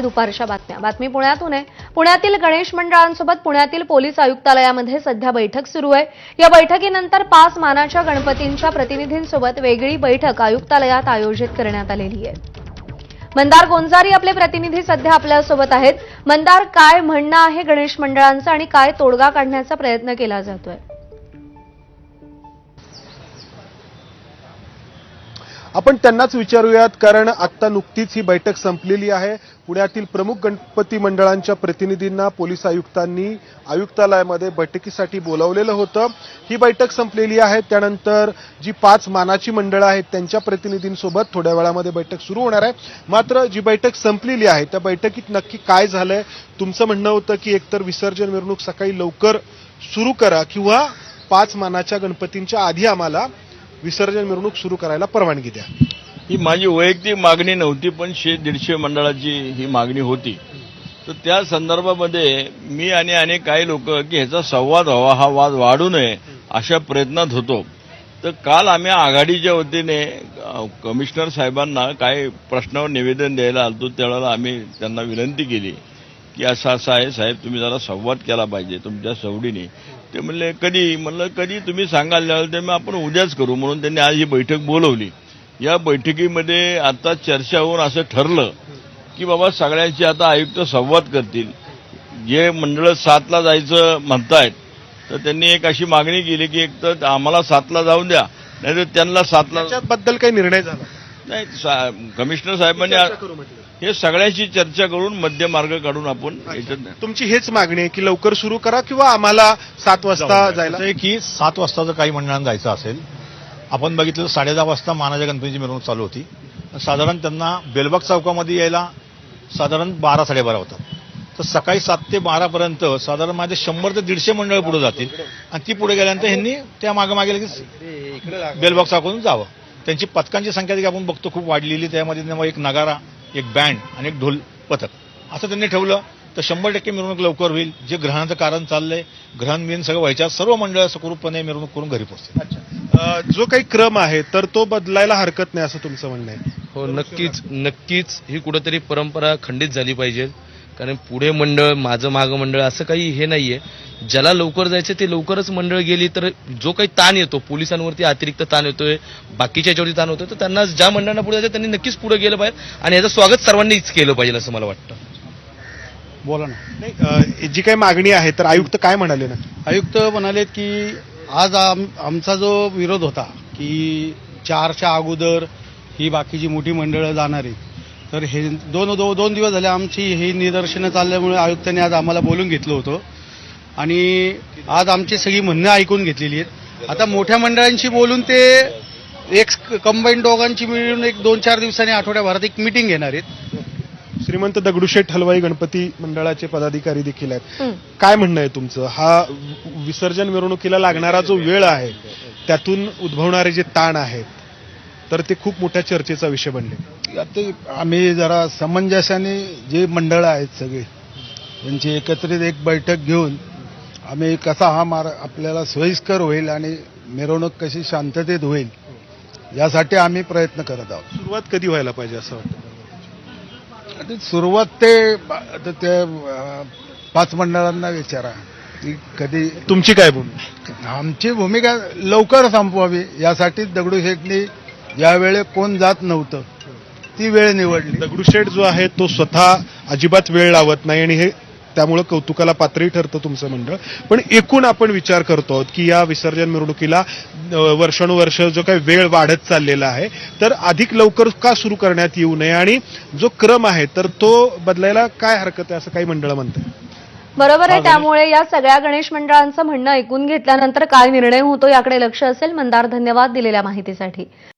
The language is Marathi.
दुपारच्या बातम्या. बातमी पुण्यातून आहे. पुण्यातील गणेश मंडळांसोबत पुण्यातील पोलीस आयुक्तालयामध्ये सध्या बैठक सुरू आहे. या बैठकीनंतर पाच मानाच्या गणपतींच्या प्रतिनिधींसोबत वेगळी बैठक आयुक्तालयात आयोजित करण्यात आलेली आहे. मंदार गोंजारी आपले प्रतिनिधी सध्या आपल्यासोबत आहेत. मंदार काय म्हणणं आहे गणेश मंडळांचं आणि काय तोडगा काढण्याचा प्रयत्न केला जातोय? आपण त्यांनाच विचारूयात कारण आत्ता नुकतीच ही बैठक संपलेली आहे. पुण्यातील प्रमुख गणपती मंडळांच्या प्रतिनिधींना पोलीस आयुक्तांनी आयुक्तालयामध्ये बैठकीसाठी बोलावलेलं होतं. ही बैठक संपलेली आहे. त्यानंतर जी पाच मानाची मंडळं आहेत त्यांच्या प्रतिनिधींसोबत थोड्या वेळामध्ये बैठक सुरू होणार आहे. मात्र जी बैठक संपलेली आहे त्या बैठकीत नक्की काय झालंय? तुमचं म्हणणं होतं की एकतर विसर्जन मिरवणूक सकाळी लवकर सुरू करा किंवा पाच मानाच्या गणपतींच्या आधी आम्हाला विसर्जन मिरवणूक सुरू करायला परवानगी द्या. ही माझी वैयक्तिक मागणी नव्हती पण शे दीडशे मंडळाची ही मागणी होती. तर त्या संदर्भामध्ये मी आणि अनेक काही लोक की ह्याचा संवाद व्हावा हा वाद वाढू नये अशा प्रयत्नात होतो. तर काल आम्ही आघाडीच्या वतीने कमिशनर साहेबांना काही प्रश्नावर निवेदन द्यायला आलतो त्यावेळेला आम्ही त्यांना विनंती केली की असं असं आहे साहेब तुम्ही जरा संवाद केला पाहिजे तुमच्या सवडीने. ते म्हणले कधी? म्हणलं कधी तुम्ही सांगाल ते मग आपण उद्याच करू. म्हणून त्यांनी आज ही बैठक बोलवली. या बैठकीमध्ये आता चर्चा होऊन असं ठरलं की बाबा सगळ्यांची आता आयुक्त संवाद करतील. जे मंडळ सातला जायचं म्हणतायत तर त्यांनी एक अशी मागणी केली की एक तर आम्हाला सातला जाऊन द्या नाहीतर त्यांना सातला त्याच्याबद्दल काही निर्णय झाला? नाही सा- कमिशनर साहेबांनी. हे सगळ्याशी चर्चा करून मध्य मार्ग काढून आपण तुमची हेच मागणी आहे की लवकर सुरू करा किंवा आम्हाला सात वाजता जायला? की सात वाजता जर काही मंडळांना जायचं असेल आपण बघितलं तर साडेदहा वाजता मानाच्या गणपतीची मिरवणूक चालू होती. साधारण त्यांना बेलबाग चौकामध्ये यायला साधारण बारा साडेबारा होतात. तर सकाळी सात ते बारापर्यंत साधारण माझे शंभर ते दीडशे मंडळ पुढे जातील. आणि ती पुढे गेल्यानंतर ह्यांनी त्या मागे मागे लगेच बेलबाग चौकातून जावं. त्यांची पथकांची संख्या देखील आपण बघतो खूप वाढलेली. त्यामध्ये एक नगारा एक बँड आणि एक ढोल पथक. असं त्यांनी ठेवलं. तर शंभर टक्के मिरवणूक लवकर होईल. जे ग्रहणाचं कारण चाललंय ग्रहण बिन सगळं व्हायच्या सर्व मंडळ सुखरूपपणे मिरवणूक करून घरी पोहोचतील. अ, जो काही क्रम आहे तर तो बदलायला हरकत नाही असं तुमचं म्हणणं आहे? हो नक्कीच. नक्कीच ही कुठंतरी परंपरा खंडित झाली पाहिजे. कारण पुढे मंडळ माझं मागं मंडळ असं काही हे नाहीये. ज्याला लवकर जायचं ते लवकरच मंडळ गेली तर जो काही ताण येतो पोलिसांवरती अतिरिक्त ताण येतोय बाकीच्या याच्यावरती ताण होतोय तर त्यांना ज्या मंडळांना पुढे जायचं त्यांनी नक्कीच पुढे गेलं पाहिजे आणि याचं स्वागत सर्वांनीच केलं पाहिजे असं मला वाटतं. बोला ना. नाही, जी काही मागणी आहे तर आयुक्त काय म्हणाले ना आयुक्त म्हणाले की आज आम आमचा जो विरोध होता की चारच्या अगोदर ही बाकीची मोठी मंडळं जाणार आहेत तर हे दोन दो, दोन दिवस झाले आमची ही निदर्शनं चालल्यामुळे आयुक्तांनी आज आम्हाला बोलून घेतलं होतं. आणि आज आमची सगळी म्हणणं ऐकून घेतलेली आहेत. आता मोठ्या मंडळांशी बोलून ते एक कंबाईन दोघांची मिळून एक दोन चार दिवसांनी आठवड्याभरात एक मिटिंग घेणार आहेत. श्रीमंत दगडूशेठ हलवाई गणपती मंडळाचे पदाधिकारी देखील आहेत. काय म्हणणं आहे तुमचं? हा विसर्जन मिरवणुकीला लागणारा जो वेळ आहे त्यातून उद्भवणारे जे ताण आहेत तर ते खूप मोठ्या चर्चेचा विषय बनले. आता आम्ही जरा समंजसाने जे मंडळ आहेत सगळे यांची एकत्रित एक बैठक घेऊन आम्ही कसा हा मार आपल्याला सोयीस्कर होईल आणि मिरवणूक कशी शांततेत होईल यासाठी आम्ही प्रयत्न करत आहोत. सुरुवात कधी व्हायला पाहिजे असं वाटतं? सुरुवात ते ते पाच मंडळांना विचारा की कधी तुमची काय भूमिका? आमची भूमिका लवकर संपवावी यासाठी दगडूशेठनी ज्यावेळी कोण जात नव्हतं ती वेळ निवडली. दगडूशेठ जो आहे तो स्वतः अजिबात वेळ लावत नाही आणि हे त्यामुळं कौतुकाला पात्रही ठरतं तुमचं मंडळ. पण एकूण आपण विचार करतो आहोत की या विसर्जन मिरवणुकीला वर्षानुवर्ष जो काही वेळ वाढत चाललेला आहे तर अधिक लवकर का सुरू करण्यात येऊ नये? आणि जो क्रम आहे तर तो बदलायला काय हरकत आहे असं काही मंडळ म्हणतात? बरोबर आहे त्यामुळे या सगळ्या गणेश मंडळांचं म्हणणं ऐकून घेतल्यानंतर काय निर्णय होतो याकडे लक्ष असेल मंदार धन्यवाद दिलेल्या माहितीसाठी.